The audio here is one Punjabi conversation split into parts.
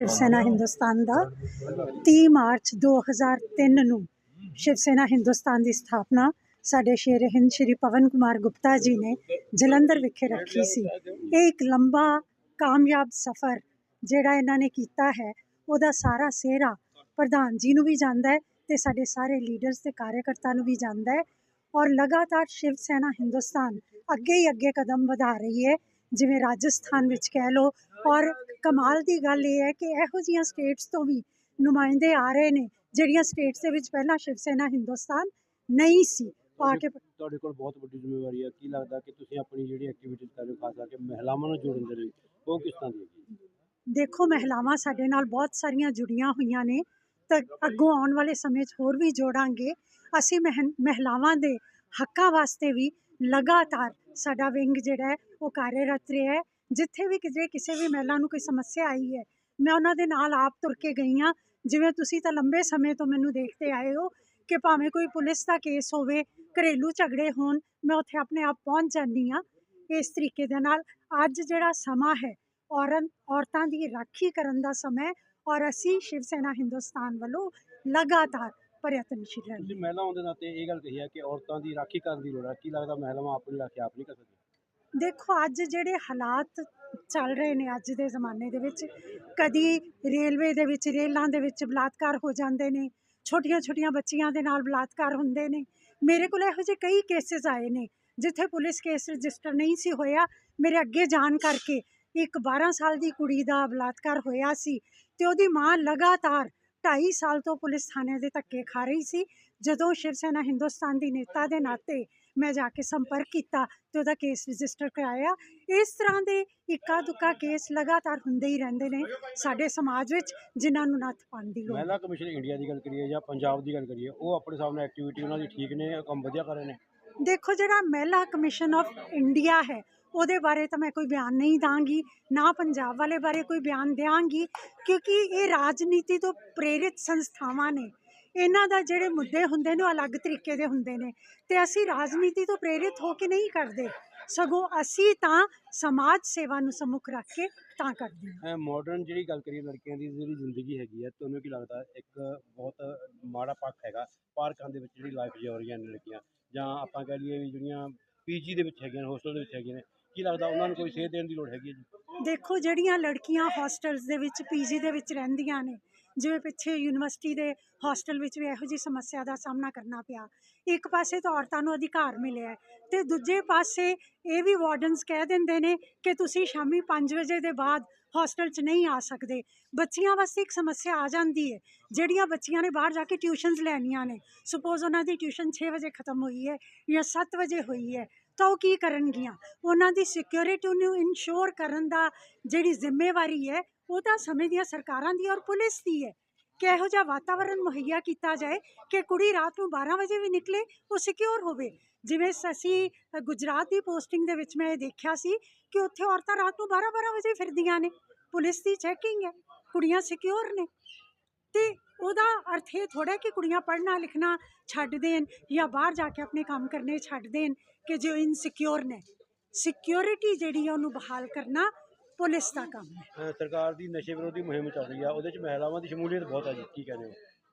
ਸ਼ਿਵ ਸੈਨਾ ਹਿੰਦੁਸਤਾਨ ਦਾ 30 ਮਾਰਚ 2003 ਨੂੰ ਸ਼ਿਵ ਸੈਨਾ ਹਿੰਦੁਸਤਾਨ ਦੀ ਸਥਾਪਨਾ ਸਾਡੇ ਸ਼ੇਰ ਹਿੰਦ ਸ਼੍ਰੀ ਪਵਨ ਕੁਮਾਰ ਗੁਪਤਾ ਜੀ ਨੇ ਜਲੰਧਰ ਵਿਖੇ ਰੱਖੀ ਸੀ। ਇਹ ਇੱਕ ਲੰਬਾ, ਕਾਮਯਾਬ ਸਫ਼ਰ ਜਿਹੜਾ ਇਹਨਾਂ ਨੇ ਕੀਤਾ ਹੈ, ਉਹਦਾ ਸਾਰਾ ਸਿਹਰਾ ਪ੍ਰਧਾਨ ਜੀ ਨੂੰ ਵੀ ਜਾਂਦਾ ਹੈ ਤੇ ਸਾਡੇ ਸਾਰੇ ਲੀਡਰਸ ਤੇ ਕਾਰਜਕਰਤਾ ਨੂੰ ਵੀ ਜਾਂਦਾ ਹੈ ਔਰ ਲਗਾਤਾਰ ਸ਼ਿਵ ਸੈਨਾ ਹਿੰਦੁਸਤਾਨ ਅੱਗੇ ਹੀ ਅੱਗੇ ਕਦਮ ਵਧਾ ਰਹੀ ਹੈ। ਜਿਵੇਂ ਰਾਜਸਥਾਨ ਵਿੱਚ ਕਹਿ ਲਓ ਔਰ ਕਮਾਲ ਦੀ ਗੱਲ ਇਹ ਹੈ ਕਿ ਇਹੋ ਜਿਹੀਆਂ ਸਟੇਟਸ ਤੋਂ ਵੀ ਨੁਮਾਇੰਦੇ ਆ ਰਹੇ ਨੇ ਜਿਹੜੀਆਂ ਸਟੇਟਸ ਦੇ ਵਿੱਚ ਪਹਿਲਾਂ ਸ਼ਿਵ ਸੈਨਾ ਹਿੰਦੁਸਤਾਨ ਨਹੀਂ ਸੀ ਕੇ ਤੁਹਾਡੇ ਕੋਲ ਬਹੁਤ ਵੱਡੀ ਜ਼ਿੰਮੇਵਾਰੀ ਹੈ। ਕੀ ਲੱਗਦਾ ਕਿ ਤੁਸੀਂ ਆਪਣੀ ਜਿਹੜੀ ਐਕਟੀਵਿਟੀਜ਼ ਕਰ ਰਹੇ ਹੋ ਖਾਸ ਕਰਕੇ ਮਹਿਲਾਵਾਂ ਨੂੰ ਜੋੜਨ ਦੇ ਲਈ ਉਹ ਕਿਸ ਤਰ੍ਹਾਂ ਦੀ ਹੈ ਦੇਖੋ ਮਹਿਲਾਵਾਂ ਸਾਡੇ ਨਾਲ ਬਹੁਤ ਸਾਰੀਆਂ ਜੁੜੀਆਂ ਹੋਈਆਂ ਨੇ ਤਾਂ ਅੱਗੋਂ ਆਉਣ ਵਾਲੇ ਸਮੇਂ 'ਚ ਹੋਰ ਵੀ ਜੋੜਾਂਗੇ। ਅਸੀਂ ਮਹਿ- ਮਹਿਲਾਵਾਂ ਦੇ ਹੱਕਾਂ ਵਾਸਤੇ ਵੀ ਲਗਾਤਾਰ ਸਾਡਾ ਵਿੰਗ ਜਿਹੜਾ ਹੈ ਉਹ ਕਾਰਜਰਤ ਰਿਹਾ ਹੈ, ਜਿੱਥੇ ਵੀ ਕਿਸੇ ਕਿਸੇ ਵੀ ਮਹਿਲਾ ਨੂੰ ਕੋਈ ਸਮੱਸਿਆ ਆਈ ਹੈ, ਮੈਂ ਉਹਨਾਂ ਦੇ ਨਾਲ ਆਪ ਤੁਰ ਕੇ ਗਈ ਹਾਂ। ਜਿਵੇਂ ਤੁਸੀਂ ਤਾਂ ਲੰਬੇ ਸਮੇਂ ਤੋਂ ਮੈਨੂੰ ਦੇਖਦੇ ਆਏ ਹੋ ਕਿ ਭਾਵੇਂ ਕੋਈ ਪੁਲਿਸ ਦਾ ਕੇਸ ਹੋਵੇ, ਘਰੇਲੂ ਝਗੜੇ ਹੋਣ, ਮੈਂ ਉੱਥੇ ਆਪਣੇ ਆਪ ਪਹੁੰਚ ਜਾਂਦੀ ਹਾਂ। ਇਸ ਤਰੀਕੇ ਦੇ ਨਾਲ ਅੱਜ ਜਿਹੜਾ ਸਮਾਂ ਹੈ, ਔਰਨ, ਔਰਤਾਂ ਦੀ ਰਾਖੀ ਕਰਨ ਦਾ ਸਮਾਂ ਹੈ ਔਰ ਅਸੀਂ ਸ਼ਿਵ ਸੈਨਾ ਹਿੰਦੁਸਤਾਨ ਵੱਲੋਂ ਲਗਾਤਾਰ ਪ੍ਰਯਤਨਸ਼ੀਲ ਰਹਿੰਦੇ ਤੁਸੀਂ ਮਹਿਲਾਵਾਂ ਦੇ ਨਾਤੇ ਇਹ ਗੱਲ ਕਹੀ ਹੈ ਕਿ ਔਰਤਾਂ ਦੀ ਰਾਖੀ ਕਰਨ ਦੀ ਲੋੜ ਹੈ। ਕੀ ਲੱਗਦਾ ਮਹਿਲਾਵਾਂ ਆਪਣੀ ਰਾਖੀ ਆਪ ਨਹੀਂ ਕਰ ਸਕਦੀਆਂ? ਦੇਖੋ, ਅੱਜ ਜਿਹੜੇ ਹਾਲਾਤ ਚੱਲ ਰਹੇ ਨੇ ਅੱਜ ਦੇ ਜ਼ਮਾਨੇ ਦੇ ਵਿੱਚ, ਕਦੀ ਰੇਲਵੇ ਦੇ ਵਿੱਚ, ਰੇਲਾਂ ਦੇ ਵਿੱਚ ਬਲਾਤਕਾਰ ਹੋ ਜਾਂਦੇ ਨੇ ਛੋਟੀਆਂ ਛੋਟੀਆਂ ਬੱਚੀਆਂ ਦੇ ਨਾਲ ਬਲਾਤਕਾਰ ਹੁੰਦੇ ਨੇ। ਮੇਰੇ ਕੋਲ ਇਹੋ ਜਿਹੇ ਕਈ ਕੇਸਿਸ ਆਏ ਨੇ, ਜਿੱਥੇ ਪੁਲਿਸ ਕੇਸ ਰਜਿਸਟਰ ਨਹੀਂ ਸੀ ਹੋਇਆ। ਮੇਰੇ ਅੱਗੇ ਜਾਣ ਕਰਕੇ ਇੱਕ 12 ਸਾਲ ਦੀ ਕੁੜੀ ਦਾ ਬਲਾਤਕਾਰ ਹੋਇਆ ਸੀ ਤੇ ਉਹਦੀ ਮਾਂ ਲਗਾਤਾਰ 2.5 ਸਾਲ ਤੋਂ ਪੁਲਿਸ ਥਾਣੇ ਦੇ ਧੱਕੇ ਖਾ ਰਹੀ ਸੀ। ਜਦੋਂ ਸ਼ਿਵ ਸੈਨਾ ਹਿੰਦੁਸਤਾਨ ਦੀ ਨੇਤਾ ਦੇ ਨਾਤੇ ਮੈਂ ਜਾ ਕੇ ਸੰਪਰਕ ਕੀਤਾ ਤੇ ਉਹਦਾ ਕੇਸ ਰਜਿਸਟਰ ਕਰਾਇਆ। ਇਸ ਤਰ੍ਹਾਂ ਦੇ ਇੱਕਾ ਦੁੱਕਾ ਕੇਸ ਲਗਾਤਾਰ ਹੁੰਦੇ ਹੀ ਰਹਿੰਦੇ ਨੇ ਸਾਡੇ ਸਮਾਜ ਵਿੱਚ ਜਿਨ੍ਹਾਂ ਨੂੰ ਨੱਥ ਪਾਉਣ ਦੀ ਲੋੜ। ਹੈ। ਮਹਿਲਾ ਕਮਿਸ਼ਨ ਇੰਡੀਆ ਦੀ ਗੱਲ ਕਰੀਏ ਜਾਂ ਪੰਜਾਬ ਦੀ ਗੱਲ ਕਰੀਏ ਉਹ ਆਪਣੇ ਸਾਹਮਣੇ ਐਕਟੀਵਿਟੀ ਉਹਨਾਂ ਦੀ ਠੀਕ ਨੇ ਕੰਮ ਵਧੀਆ ਕਰ ਰਹੇ ਨੇ? ਦੇਖੋ ਜਿਹੜਾ ਮਹਿਲਾ ਕਮਿਸ਼ਨ ਆਫ ਇੰਡੀਆ ਹੈ ਉਹਦੇ ਬਾਰੇ ਤਾਂ ਮੈਂ ਕੋਈ ਬਿਆਨ ਨਹੀਂ ਦਾਂਗੀ ਨਾ ਪੰਜਾਬ ਵਾਲੇ ਬਾਰੇ ਕੋਈ ਬਿਆਨ ਦਿਆਂਗੀ ਕਿਉਂਕਿ ਇਹ ਰਾਜਨੀਤੀ ਤੋਂ ਪ੍ਰੇਰਿਤ ਸੰਸਥਾਵਾਂ ਨੇ। ਇਹਨਾਂ ਦਾ ਜਿਹੜੇ ਮੁੱਦੇ ਹੁੰਦੇ ਨੇ ਉਹ ਅਲੱਗ ਤਰੀਕੇ ਦੇ ਹੁੰਦੇ ਨੇ ਤੇ ਅਸੀਂ ਰਾਜਨੀਤੀ ਤੋਂ ਪ੍ਰੇਰਿਤ ਹੋ ਕੇ ਨਹੀਂ ਕਰਦੇ ਸਗੋਂ ਅਸੀਂ ਤਾਂ ਸਮਾਜ ਸੇਵਾ ਨੂੰ ਸਮੁੱਖ ਰੱਖ ਕੇ ਤਾਂ ਕਰਦੇ ਹਾਂ। ਮਾਡਰਨ ਜਿਹੜੀ ਗੱਲ ਕਰੀਏ ਲੜਕੀਆਂ ਦੀ ਜਿਹੜੀ ਜ਼ਿੰਦਗੀ ਹੈਗੀ ਹੈ ਤੁਹਾਨੂੰ ਕੀ ਲੱਗਦਾ ਇੱਕ ਬਹੁਤ ਮਾੜਾ ਪੱਖ ਹੈਗਾ ਪਾਰਕਾਂ ਦੇ ਵਿੱਚ ਜਿਹੜੀ ਲਾਈਫ ਜੀ ਰਹੀਆਂ ਨੇ ਲੜਕੀਆਂ ਜਾਂ ਆਪਾਂ ਕਹਿ ਲਈਏ ਵੀ ਜਿਹੜੀਆਂ ਪੀਜੀ ਦੇ ਵਿੱਚ ਹੈਗੀਆਂ ਹੋਸਟਲ ਦੇ ਵਿੱਚ ਹੈਗੀਆਂ ਨੇ ਕੀ ਲੱਗਦਾ ਉਹਨਾਂ ਨੂੰ ਕੋਈ ਸੇਧ ਦੇਣ ਦੀ ਲੋੜ ਹੈਗੀ ਹੈ ਜੀ? ਦੇਖੋ ਜਿਹੜੀਆਂ ਲੜਕੀਆਂ ਹੋਸਟਲਸ ਦੇ ਵਿੱਚ ਪੀਜੀ ਦੇ ਵਿੱਚ ਰਹਿੰਦੀਆਂ ਨੇ ਜਿਵੇਂ ਪਿੱਛੇ ਯੂਨੀਵਰਸਿਟੀ ਦੇ ਹੋਸਟਲ ਵਿੱਚ ਵੀ ਇਹੋ ਜਿਹੀ ਸਮੱਸਿਆ ਦਾ ਸਾਹਮਣਾ ਕਰਨਾ ਪਿਆ। ਇੱਕ ਪਾਸੇ ਤਾਂ ਔਰਤਾਂ ਨੂੰ ਅਧਿਕਾਰ ਮਿਲਿਆ ਹੈ ਤੇ ਦੂਜੇ ਪਾਸੇ ਇਹ ਵੀ ਵਾਰਡਨਸ ਕਹਿ ਦਿੰਦੇ ਨੇ ਕਿ ਤੁਸੀਂ ਸ਼ਾਮੀ 5 ਵਜੇ ਦੇ ਬਾਅਦ ਹੋਸਟਲ 'ਚ ਨਹੀਂ ਆ ਸਕਦੇ। ਬੱਚੀਆਂ ਵਾਸਤੇ ਇੱਕ ਸਮੱਸਿਆ ਆ ਜਾਂਦੀ ਹੈ, ਜਿਹੜੀਆਂ ਬੱਚੀਆਂ ਨੇ ਬਾਹਰ ਜਾ ਕੇ ਟਿਊਸ਼ਨਸ ਲੈਣੀਆਂ ਨੇ। ਸਪੋਜ਼ ਉਹਨਾਂ ਦੀ ਟਿਊਸ਼ਨ 6 ਵਜੇ ਖਤਮ ਹੋਈ ਹੈ ਜਾਂ 7 ਵਜੇ ਹੋਈ ਹੈ, ਤਾਂ ਉਹ ਕੀ ਕਰਨਗੀਆਂ? ਉਹਨਾਂ ਦੀ ਸਿਕਿਉਰਿਟੀ ਨੂੰ ਇਨਸ਼ੋਰ ਕਰਨ ਦਾ ਜਿਹੜੀ ਜ਼ਿੰਮੇਵਾਰੀ ਹੈ ਉਹ ਤਾਂ ਸਮੇਂ ਦੀਆਂ ਸਰਕਾਰਾਂ ਦੀ ਔਰ ਪੁਲਿਸ ਦੀ ਹੈ। ਕਿ ਇਹੋ ਜਿਹਾ ਵਾਤਾਵਰਣ ਮੁਹੱਈਆ ਕੀਤਾ ਜਾਏ ਕਿ ਕੁੜੀ ਰਾਤ ਨੂੰ 12 ਵਜੇ ਵੀ ਨਿਕਲੇ, ਉਹ ਸਿਕਿਉਰ ਹੋਵੇ। ਜਿਵੇਂ ਸ- ਅਸੀਂ ਗੁਜਰਾਤ ਦੀ ਪੋਸਟਿੰਗ ਦੇ ਵਿੱਚ ਮੈਂ ਇਹ ਦੇਖਿਆ ਸੀ ਕਿ ਉੱਥੇ ਔਰਤਾਂ ਰਾਤ ਨੂੰ 12-12 ਵਜੇ ਫਿਰਦੀਆਂ ਨੇ। ਪੁਲਿਸ ਦੀ ਚੈਕਿੰਗ ਹੈ, ਕੁੜੀਆਂ ਸਿਕਿਉਰ ਨੇ। ਤੇ ਉਹਦਾ ਅਰਥ ਇਹ ਥੋੜਾ ਕਿ ਕੁੜੀਆਂ ਪੜ੍ਹਨਾ ਲਿਖਣਾ ਛੱਡ ਦੇਣ ਜਾਂ ਬਾਹਰ ਜਾ ਕੇ ਆਪਣੇ ਕੰਮ ਕਰਨੇ ਛੱਡ ਦੇਣ ਕਿ ਜੋ ਇਨਸਿਕਿਉਰ ਨੇ। ਸਿਕਿਉਰਿਟੀ ਜਿਹੜੀ ਆ ਉਹਨੂੰ ਬਹਾਲ ਕਰਨਾ ਪੁਲਿਸ ਦਾ ਕੰਮ ਹੈ। ਅਹ ਸਰਕਾਰ ਦੀ ਨਸ਼ੇ ਵਿਰੋਧੀ ਮੁਹਿੰਮ ਚੱਲ ਰਹੀ ਆ ਉਹਦੇ ਵਿੱਚ ਮਹਿਲਾਵਾਂ ਦੀ ਸ਼ਮੂਲੀਅਤ ਬਹੁਤ ਹੈ ਜੀ ਕੀ ਕਹਿੰਦੇ ਹੋ?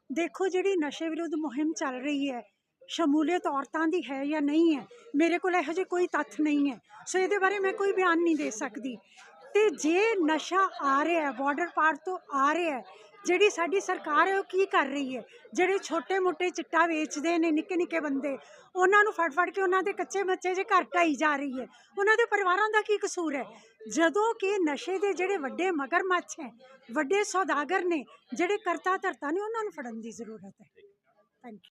ਦੇਖੋ ਜਿਹੜੀ ਨਸ਼ੇ ਵਿਰੁੱਧ ਮੁਹਿੰਮ ਚੱਲ ਰਹੀ ਹੈ ਸ਼ਮੂਲੀਅਤ ਔਰਤਾਂ ਦੀ ਹੈ ਜਾਂ ਨਹੀਂ ਹੈ ਮੇਰੇ ਕੋਲ ਇਹੋ ਜਿਹੇ ਕੋਈ ਤੱਥ ਨਹੀਂ ਹੈ। ਸੋ ਇਹਦੇ ਬਾਰੇ ਮੈਂ ਕੋਈ ਬਿਆਨ ਨਹੀਂ ਦੇ ਸਕਦੀ। ਤੇ ਜੇ ਨਸ਼ਾ ਆ ਰਿਹਾ ਹੈ ਬਾਰਡਰ ਪਾਰ ਤੋਂ ਆ ਰਿਹਾ ਹੈ ਜਿਹੜੀ ਸਾਡੀ ਸਰਕਾਰ ਹੈ ਉਹ ਕੀ ਕਰ ਰਹੀ ਹੈ? ਜਿਹੜੇ ਛੋਟੇ-ਮੋਟੇ ਚਿੱਟਾ ਵੇਚਦੇ ਨੇ, ਨਿੱਕੇ-ਨਿੱਕੇ ਬੰਦੇ, ਉਹਨਾਂ ਨੂੰ ਫੜ-ਫੜ ਕੇ ਉਹਨਾਂ ਦੇ ਕੱਚੇ ਮੱਚੇ ਜੇ ਘਰ ਢਾਈ ਜਾ ਰਹੀ ਹੈ। ਉਹਨਾਂ ਦੇ ਪਰਿਵਾਰਾਂ ਦਾ ਕੀ ਕਸੂਰ ਹੈ? ਜਦੋਂ ਕਿ ਨਸ਼ੇ ਦੇ ਜਿਹੜੇ ਵੱਡੇ ਮਗਰਮੱਛ ਹੈ, ਵੱਡੇ ਸੌਦਾਗਰ ਨੇ, ਜਿਹੜੇ ਕਰਤਾ ਧਰਤਾ ਨੇ, ਉਹਨਾਂ ਨੂੰ ਫੜਨ ਦੀ ਜ਼ਰੂਰਤ ਹੈ। Thank you